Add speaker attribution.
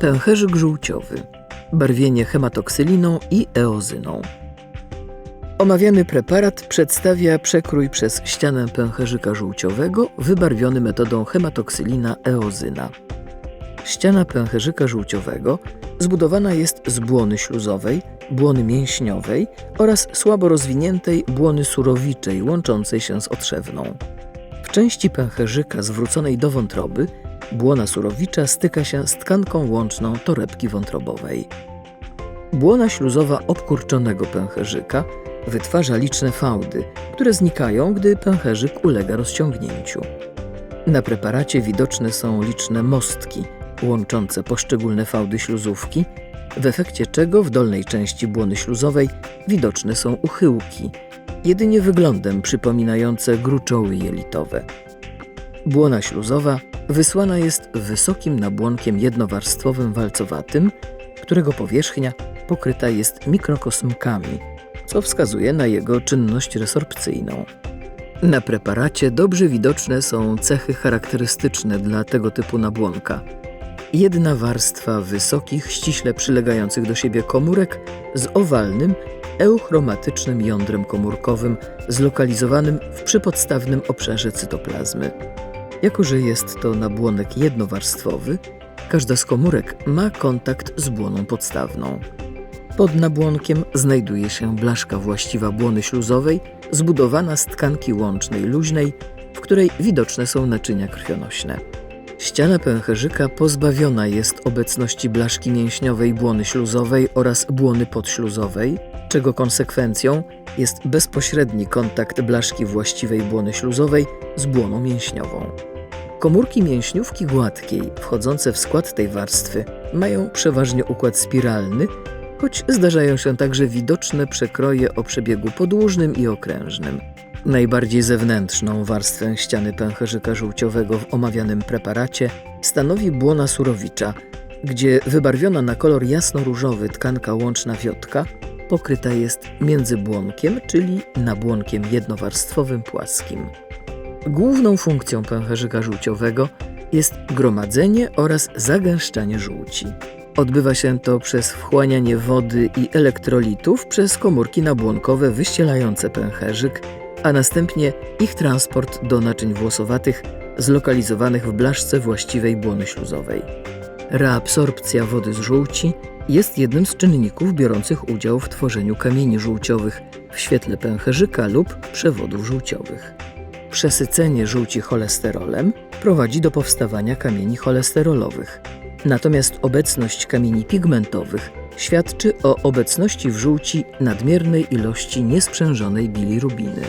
Speaker 1: Pęcherzyk żółciowy. Barwienie hematoksyliną i eozyną. Omawiany preparat przedstawia przekrój przez ścianę pęcherzyka żółciowego wybarwiony metodą hematoksylina-eozyna. Ściana pęcherzyka żółciowego zbudowana jest z błony śluzowej, błony mięśniowej oraz słabo rozwiniętej błony surowiczej łączącej się z otrzewną. W części pęcherzyka zwróconej do wątroby błona surowicza styka się z tkanką łączną torebki wątrobowej. Błona śluzowa obkurczonego pęcherzyka wytwarza liczne fałdy, które znikają, gdy pęcherzyk ulega rozciągnięciu. Na preparacie widoczne są liczne mostki łączące poszczególne fałdy śluzówki, w efekcie czego w dolnej części błony śluzowej widoczne są uchyłki, jedynie wyglądem przypominające gruczoły jelitowe. Błona śluzowa wysłana jest wysokim nabłonkiem jednowarstwowym walcowatym, którego powierzchnia pokryta jest mikrokosmkami, co wskazuje na jego czynność resorpcyjną. Na preparacie dobrze widoczne są cechy charakterystyczne dla tego typu nabłonka. Jedna warstwa wysokich, ściśle przylegających do siebie komórek z owalnym, euchromatycznym jądrem komórkowym zlokalizowanym w przypodstawnym obszarze cytoplazmy. Jako, że jest to nabłonek jednowarstwowy, każda z komórek ma kontakt z błoną podstawną. Pod nabłonkiem znajduje się blaszka właściwa błony śluzowej, zbudowana z tkanki łącznej luźnej, w której widoczne są naczynia krwionośne. Ściana pęcherzyka pozbawiona jest obecności blaszki mięśniowej błony śluzowej oraz błony podśluzowej, czego konsekwencją jest bezpośredni kontakt blaszki właściwej błony śluzowej z błoną mięśniową. Komórki mięśniówki gładkiej, wchodzące w skład tej warstwy, mają przeważnie układ spiralny, choć zdarzają się także widoczne przekroje o przebiegu podłużnym i okrężnym. Najbardziej zewnętrzną warstwę ściany pęcherzyka żółciowego w omawianym preparacie stanowi błona surowicza, gdzie wybarwiona na kolor jasno-różowy tkanka łączna wiotka pokryta jest międzybłonkiem, czyli nabłonkiem jednowarstwowym płaskim. Główną funkcją pęcherzyka żółciowego jest gromadzenie oraz zagęszczanie żółci. Odbywa się to przez wchłanianie wody i elektrolitów przez komórki nabłonkowe wyścielające pęcherzyk, a następnie ich transport do naczyń włosowatych zlokalizowanych w blaszce właściwej błony śluzowej. Reabsorpcja wody z żółci jest jednym z czynników biorących udział w tworzeniu kamieni żółciowych w świetle pęcherzyka lub przewodów żółciowych. Przesycenie żółci cholesterolem prowadzi do powstawania kamieni cholesterolowych. Natomiast obecność kamieni pigmentowych świadczy o obecności w żółci nadmiernej ilości niesprzężonej bilirubiny.